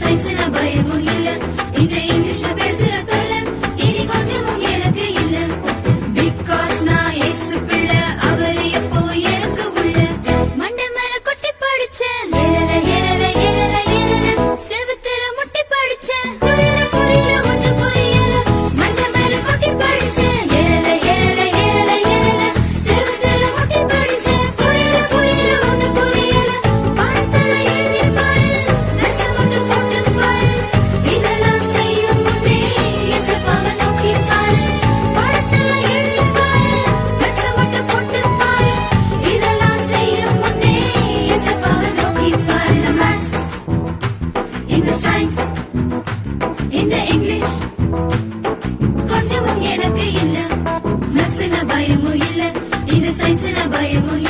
signs in the science in the english. கொஞ்சமும் எனக்கு இல்ல. மேக்ஸ்னா பயமும் இல்ல. இந்த சயின்ஸ்னா பயமும்